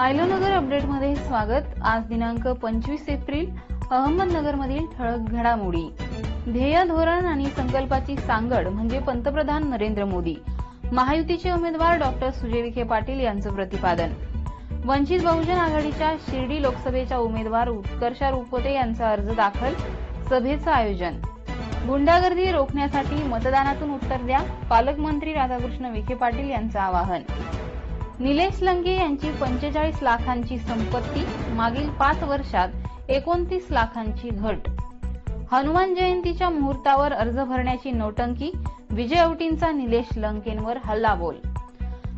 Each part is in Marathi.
आयलोनगर अपडेटमध्ये स्वागत. आज दिनांक पंचवीस एप्रिल अहमदनगरमधील ठळक घडामोडी. ध्येय धोरण आणि संकल्पाची सांगड म्हणजे पंतप्रधान नरेंद्र मोदी. महायुतीचे उमेदवार डॉक्टर सुजय विखे पाटील यांचं प्रतिपादन. वंचित बहुजन आघाडीच्या शिर्डी लोकसभेच्या उमेदवार उत्कर्षा रुपवते यांचा अर्ज दाखल सभेचं आयोजन. गुंडागर्दी रोखण्यासाठी मतदानातून उत्तर द्या पालकमंत्री राधाकृष्ण विखे पाटील यांचं आवाहन. निलेश लंके यांची पंचेचाळीस लाखांची संपत्ती मागील पाच वर्षात एकोणतीस लाखांची घट. हनुमान जयंतीच्या मुहूर्तावर अर्ज भरण्याची नोटंकी विजय औटींचा निलेश लंकेंवर हल्लाबोल.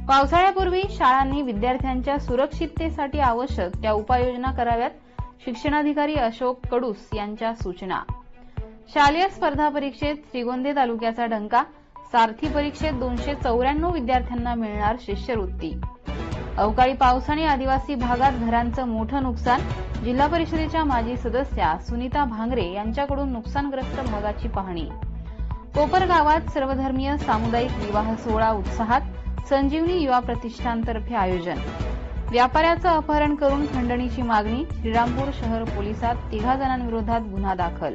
पावसाळ्यापूर्वी शाळांनी विद्यार्थ्यांच्या सुरक्षिततेसाठी आवश्यक त्या उपाययोजना कराव्यात शिक्षणाधिकारी अशोक कडूस यांच्या सूचना. शालेय स्पर्धा परीक्षेत श्रीगोंदे तालुक्याचा डंका सारथी परीक्षेत दोनशे चौऱ्याण्णव विद्यार्थ्यांना मिळणार शिष्यवृत्ती. अवकाळी पाऊस आणि आदिवासी भागात घरांचं मोठं नुकसान जिल्हा परिषदेच्या माजी सदस्या सुनीता भांगरे यांच्याकडून नुकसानग्रस्त भागाची पाहणी. कोपर गावात सर्वधर्मीय सामुदायिक विवाह सोहळा उत्साहात संजीवनी युवा प्रतिष्ठानतर्फे आयोजन. व्यापाऱ्याचं अपहरण करून खंडणीची मागणी श्रीरामपूर शहर पोलिसात तिघा जणांविरोधात गुन्हा दाखल.